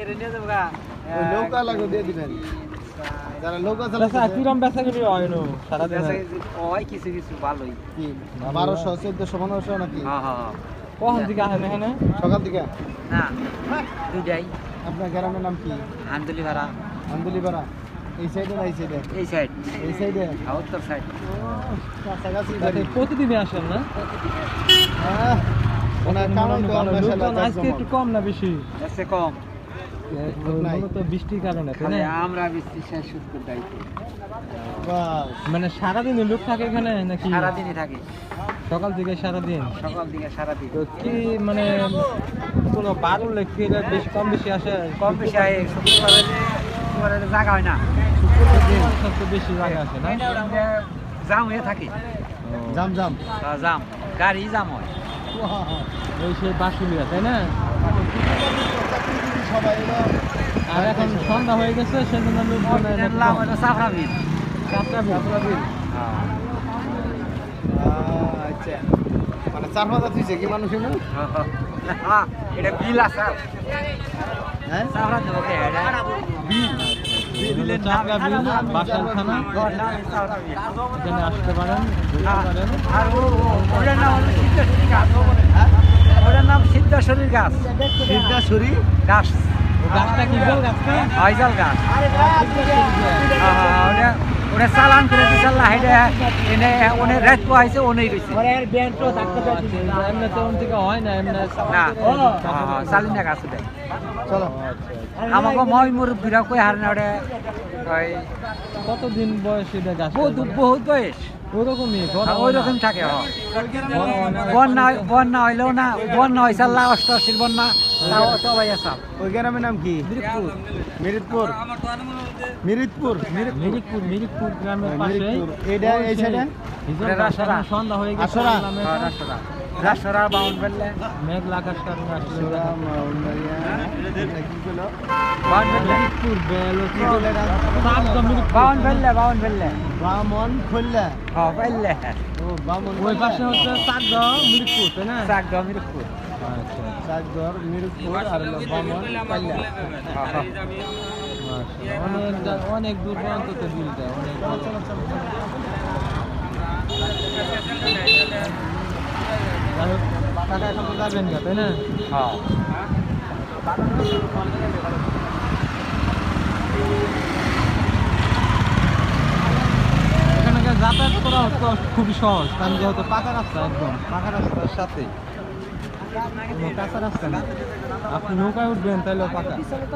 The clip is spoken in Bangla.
ওই নৌকা লাগো দিয়ে দিবেন। যারা নৌকা চালাচ্ছে কিরম বেচা কিনি হয় নো সারাদিন হয় কিছু কিছু ভালোই কি বারোশো চোদ্দশো পনেরোশো নাকি? হ্যাঁ হ্যাঁ কখন দিকে আসেন এখানে? সকাল দিকে? না দুইটাই। আপনার গ্রামের নাম কি? আন্দুলি ভাড়া আন্দুলিপাড়া এই সাইডে না এই সাইডে? এই সাইড। এই সাইডে? উত্তর সাইড। কাছাকাছি প্রতিদিনই আসেন না? হ্যাঁ। ওনার কামাই তো ভালো, আমরা আজকে একটু কম না বেশি? কম। বৃষ্টির কারণে তাই খালি না? আমরা বৃষ্টি শেষ সুস্থ দায়িত্ব মানে সারাদিন লোক থাকে এখানে নাকি? সারাদিনই থাকি। সকাল থেকে সারাদিন? সকাল দিকে সারাদিন। তো কি মানে কোনো বার উল্লেখ কি বেশি কম বেশি আসে? কম বেশি হয় শুক্রবারে শুক্রবারে জায়গা হয় না। শুক্রবার দিন সবচেয়ে বেশি জায়গা আছে না? জাম হয়ে থাকে। জাম জাম। আহ, জাম। গাড়ি জাম হয়। ওই সেই বাসুলিয়া তাই না? এলো আর এখন সন্ধ্যা হয়ে গেছে সেজন্য আচ্ছা। মানে চার পাতা তুইছে কি মানুষ হ্যাঁ, এটা বিল আছে। হ্যাঁ? সাফরা দেবো বিল? এখানে আসতে পারেন ঘুরতে পারেন আর ও- ও- ওটার নাম হলো সিদ্ধেশ্বরী গাছ ওটার নাম সিদ্ধেশ্বরী গাছ। সিদ্ধাসুরি গাছ। ও গাছটা কি বল গাছটা হয়জাল গাছ। হ্যাঁ, হ্যাঁ, ওটা ওটা চালান করে দিছে আল্লাহ এনে ওনে রেট পাইছে ওনেই রইছে। এমনি তো ওন থেকে হয় না এমনি না। চালিনা গাছ ওটা চলো। আমাকে মই মুরব্বীরা কই হার না ওটা ওই কতদিন বয়স এটা গাছ? বহুত বহুত বয়স। ওরকমই হ্যাঁ, ওই রকম থাকে হ্যাঁ। বন্যা। বন্যা। হইলেও না বন্যা হয়েছে আল্লাহ অষ্টআশির বন্যা। সবাই আসাম ওই গ্রামের নাম কি? মিরিতপুর মিরিতপুর মিরিকপুর মিরিকপুর গ্রামের পাশে। মিরিকপুর এই সাইডে? সন্ধ্যা হয়ে গেছে আসরা? আসলাম হ্যাঁ, এখন। রাসরা রাসরা মেঘলা আকাশ কারণে আসলে সোরা এটা কি বলো? বাউন ফেললে বেলো কি বলে এটা? চাপদা মিরিকপুর বাউন ফেললে বাউন ফেললে বামন খোল্লা। হ্যাঁ ফেললে ও বামন ওই পাশে হচ্ছে তাই না? মিরপুর আচ্ছা চাকদর মিরিতপুর আর বামন পাল্লা হ্যাঁ মাশাআল্লাহ। অনেক দূর পর্যন্ত তো বিলটা অনেক এখন তো যাবেন না তাই না? হ্যাঁ। এখানে যাতায়াত করা হতো খুবই সহজ কারণ যেহেতু পাকা রাস্তা একদম। পাকা রাস্তার সাথে কোনো কাঁচা রাস্তা না আপনি নৌকায় উঠবেন তাহলে পাকা